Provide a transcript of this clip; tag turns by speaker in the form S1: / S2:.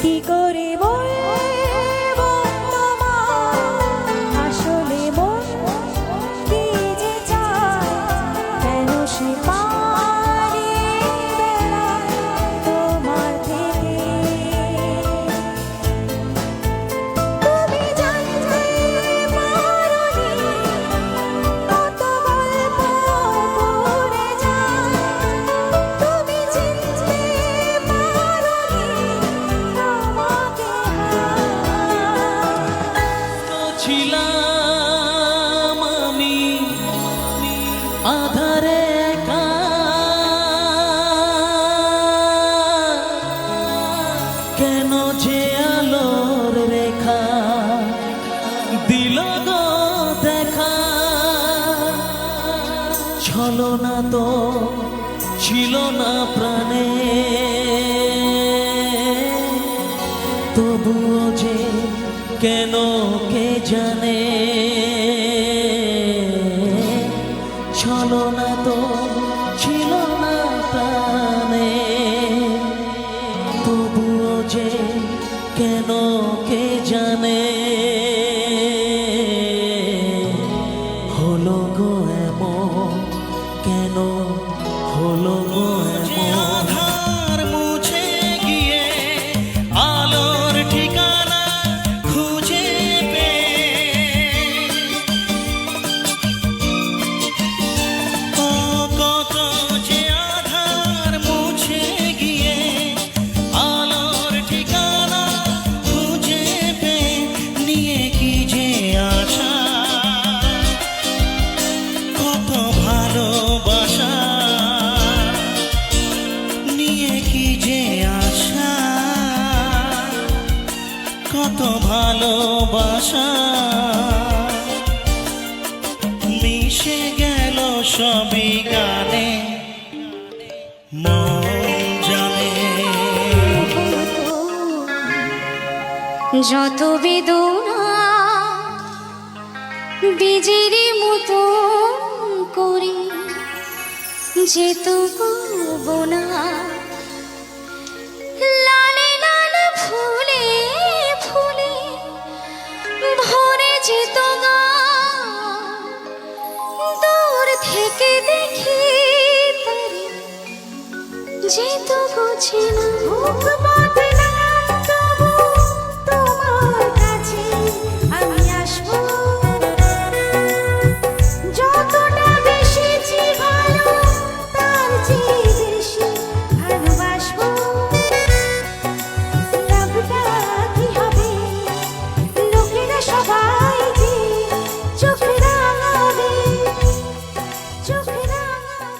S1: কি করে বলব
S2: ছলো না তো, ছিল না প্রাণে। তবুও যে কেন কে জানে? ছলো না তো, ছিল না প্রাণে। তবুও যে কেন কে জানে? ভালোবাসা। মিশে গেল সবই গানে জানে।
S1: যত বেদনা বীজের মতো করে যেত না আসে না